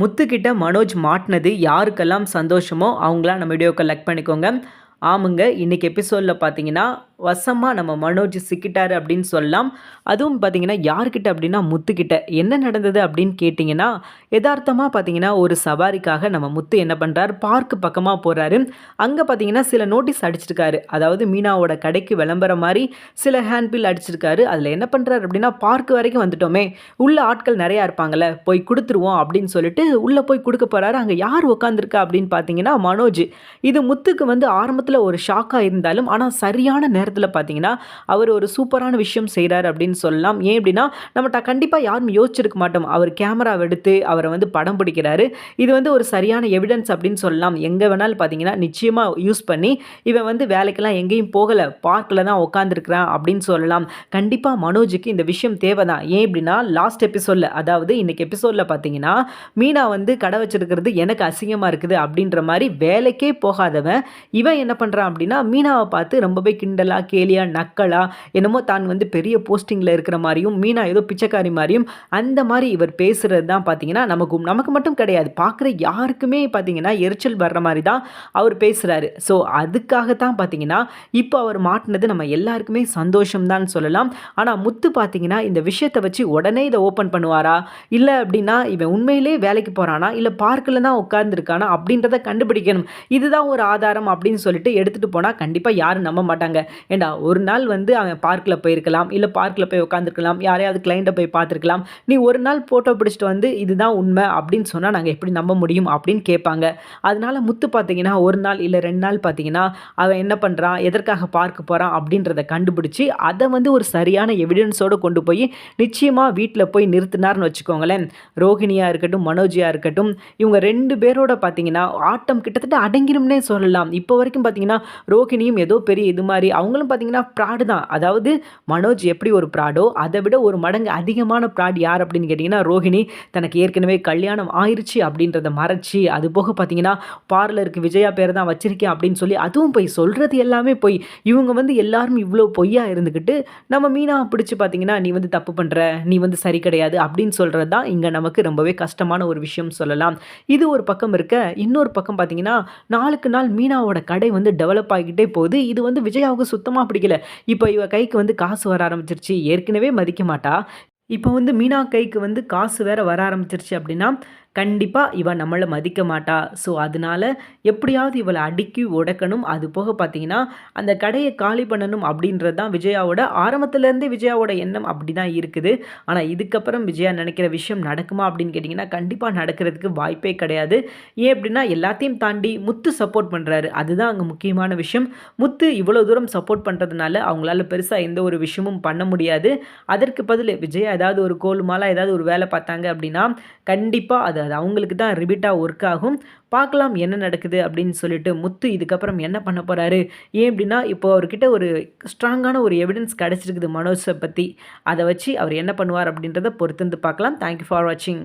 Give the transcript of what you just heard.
முத்துக்கிட்ட மனோஜ் மாட்டினது யாருக்கெல்லாம் சந்தோஷமோ அவங்களாம் நம்ம வீடியோ கலெக்ட் பண்ணிக்கோங்க. ஆமாங்க இன்றைக்கி எபிசோடில் பார்த்தீங்கன்னா வசமாக நம்ம மனோஜ் சிக்கிட்டார் அப்படின்னு சொல்லலாம். அதுவும் பார்த்தீங்கன்னா யார்கிட்ட அப்படின்னா முத்துக்கிட்ட. என்ன நடந்தது அப்படின்னு கேட்டிங்கன்னா யதார்த்தமாக பார்த்தீங்கன்னா ஒரு சவாரிக்காக நம்ம முத்து என்ன பண்ணுறாரு பார்க்கு பக்கமாக போகிறாரு அங்கே பார்த்தீங்கன்னா சில நோட்டீஸ் அடிச்சிருக்காரு. அதாவது மீனாவோட கடைக்கு விளம்பரம் மாதிரி சில ஹேண்ட்பில் அடிச்சிருக்காரு. அதில் என்ன பண்ணுறாரு அப்படின்னா பார்க் வரைக்கும் வந்துட்டோமே. உள்ள ஆட்கள் நிறையா இருப்பாங்கள்ல போய் கொடுத்துருவோம் அப்படின்னு சொல்லிட்டு உள்ளே போய் கொடுக்க போகிறாரு அங்கே யார் உட்காந்துருக்கா அப்படின்னு பார்த்தீங்கன்னா மனோஜ். இது முத்துக்கு வந்து ஆரம்பத்தில் ஒரு ஷாக்காக இருந்தாலும் ஆனால் சரியான நேரத்தில் பார்த்தீங்கன்னா அவர் ஒரு சூப்பரான விஷயம் செய்கிறார் அப்படின்னு சொல்லலாம். ஏன் அப்படின்னா நம்மகிட்ட கண்டிப்பாக யாரும் யோசிச்சிருக்க மாட்டோம். அவர் கேமராவை எடுத்து அவரை வந்து படம் பிடிக்கிறாரு. இது வந்து ஒரு சரியான எவிடன்ஸ் அப்படின்னு சொல்லலாம். எங்கே வேணாலும் பார்த்தீங்கன்னா நிச்சயமாக யூஸ் பண்ணி இவன் வந்து வேலைக்கெல்லாம் எங்கேயும் போகலை. பார்க்கில் தான் உட்காந்துருக்கிறான் அப்படின்னு சொல்லலாம். கண்டிப்பாக மனோஜுக்கு இந்த விஷயம் தேவை தான் ஏன் அப்படின்னா லாஸ்ட் எபிசோடில் அதாவது இன்றைக்கி எபிசோடில் பார்த்தீங்கன்னா மீனா வந்து கடை வச்சிருக்கிறது எனக்கு அசிங்கமாக இருக்குது அப்படின்ற மாதிரி வேலைக்கே போகாதவன் இவன் என்ன பண்ணுறான் அப்படின்னா மீனாவை பார்த்து ரொம்பவே கிண்டலாக கிண்டலா கேலியா நக்கலா என்னமோ தான் வந்து பெரிய போஸ்டிங்கில் இருக்கிற மாதிரியும் மீனா ஏதோ பிச்சைக்காரி மாதிரியும் அந்த மாதிரி இவர் பேசுகிறது தான் பார்த்தீங்கன்னா நமக்கும் நமக்கு மட்டும் கிடையாது. பார்க்குற யாருக்குமே பார்த்தீங்கன்னா எரிச்சல் வர்ற மாதிரி தான் அவர் பேசுகிறாரு ஸோ அதுக்காகத்தான் பார்த்தீங்கன்னா இப்போ அவர் மாட்டினது நம்ம எல்லாருக்குமே சந்தோஷம் தான் சொல்லலாம். ஆனால் முத்து பார்த்தீங்கன்னா இந்த விஷயத்தை வச்சு உடனே இதை ஓப்பன் பண்ணுவாரா? இல்லை அப்படின்னா இவன் உண்மையிலே வேலைக்கு போகிறானா இல்லை பார்க்கில் தான் உட்காந்துருக்கானா அப்படின்றத கண்டுபிடிக்கணும். இதுதான் ஒரு ஆதாரம் அப்படின்னு சொல்லிட்டு எடுத்துகிட்டு போனால் கண்டிப்பாக யாரும் நம்ப மாட்டாங்க. ஏண்டா ஒரு நாள் வந்து அவன் பார்க்கில் போயிருக்கலாம் இல்லை பார்க்கில் போய் உட்காந்துருக்கலாம் யாரையாவது கிளைண்ட்டை போய் பார்த்துருக்கலாம். நீ ஒரு நாள் ஃபோட்டோ பிடிச்சிட்டு வந்து இதுதான் உண்மை அப்படின்னு சொன்னால் நாங்கள் எப்படி நம்ப முடியும் அப்படின்னு கேட்பாங்க. அதனால் முத்து பார்த்தீங்கன்னா ஒரு நாள் இல்லை ரெண்டு நாள் பார்த்தீங்கன்னா அவன் என்ன பண்ணுறான் எதற்காக பார்க்க போகிறான் அப்படின்றத கண்டுபிடிச்சி அதை வந்து ஒரு சரியான எவிடன்ஸோடு கொண்டு போய் நிச்சயமாக வீட்டில் போய் நிறுத்தினார்னு வச்சுக்கோங்களேன். ரோஹிணியாக இருக்கட்டும் மனோஜியாக இருக்கட்டும் இவங்க ரெண்டு பேரோட பார்த்தீங்கன்னா ஆட்டம் கிட்டத்தட்ட அடங்கிரும்னே சொல்லலாம். இப்போ வரைக்கும் பார்த்தீங்கன்னா ரோஹிணியும் ஏதோ பெரிய இது மாதிரி அவங்க அவங்களும் பார்த்தீங்கன்னா ப்ராடு தான். அதாவது மனோஜ் எப்படி ஒரு ப்ராடோ அதை விட ஒரு மடங்கு அதிகமான ப்ராட் யார் அப்படின்னு கேட்டிங்கன்னா ரோஹிணி. தனக்கு ஏற்கனவே கல்யாணம் ஆயிடுச்சு அப்படின்றத மறைச்சி அது போக பார்த்தீங்கன்னா பார்லருக்கு விஜயா பேர் தான் வச்சிருக்கேன் அப்படின்னு சொல்லி அதுவும் போய் சொல்கிறது எல்லாமே போய் இவங்க வந்து எல்லாரும் இவ்வளோ பொய்யாக இருந்துக்கிட்டு நம்ம மீனா பிடிச்சி பார்த்தீங்கன்னா நீ வந்து தப்பு பண்ணுற நீ வந்து சரி கிடையாது அப்படின்னு சொல்கிறது தான் இங்கே நமக்கு ரொம்பவே கஷ்டமான ஒரு விஷயம் சொல்லலாம். இது ஒரு பக்கம் இருக்க இன்னொரு பக்கம் பார்த்தீங்கன்னா நாளுக்கு நாள் மீனாவோட கடை வந்து டெவலப் ஆகிக்கிட்டே போகுது. இது வந்து விஜயாவுக்கு சுத்தமாக பிடிக்கல. இப்போ இவ கைக்கு வந்து காசு வர ஆரம்பிச்சிருச்சு. ஏற்கனவே மதிக்க மாட்டா. இப்போ வந்து மீனா கைக்கு வந்து காசு வேறு வர ஆரம்பிச்சிருச்சு அப்படின்னா கண்டிப்பாக இவன் நம்மளை மதிக்க மாட்டா. ஸோ அதனால் எப்படியாவது இவளை அடுக்கி உடக்கணும். அது போக பார்த்தீங்கன்னா அந்த கடையை காலி பண்ணணும் அப்படின்றது தான் விஜயாவோட ஆரம்பத்துலேருந்தே விஜயாவோட எண்ணம் அப்படி தான் இருக்குது. ஆனால் இதுக்கப்புறம் விஜயா நினைக்கிற விஷயம் நடக்குமா அப்படின்னு கேட்டிங்கன்னா கண்டிப்பாக நடக்கிறதுக்கு வாய்ப்பே கிடையாது. ஏன் அப்படின்னா எல்லாத்தையும் தாண்டி முத்து சப்போர்ட் பண்ணுறாரு அதுதான் அங்கே முக்கியமான விஷயம். முத்து இவ்வளோ தூரம் சப்போர்ட் பண்ணுறதுனால அவங்களால பெருசாக எந்த ஒரு விஷயமும் பண்ண முடியாது. அதற்கு பதில் விஜயா ஏதாவது ஒரு கோலுமாலாம் ஏதாவது ஒரு வேலை பார்த்தாங்க அப்படின்னா கண்டிப்பாக அதை அது அவங்களுக்கு தான் ரிபீட்டாக ஒர்க் ஆகும். பார்க்கலாம் என்ன நடக்குது அப்படின்னு சொல்லிட்டு முத்து இதுக்கப்புறம் என்ன பண்ண போகிறாரு ஏன் அப்படின்னா இப்போ அவர்கிட்ட ஒரு ஸ்ட்ராங்கான ஒரு எவிடன்ஸ் கிடச்சிருக்குது மனோஜை பற்றி அதை வச்சு அவர் என்ன பண்ணுவார் அப்படின்றத பொறுத்து பார்க்கலாம். தேங்க்யூ ஃபார் வாட்சிங்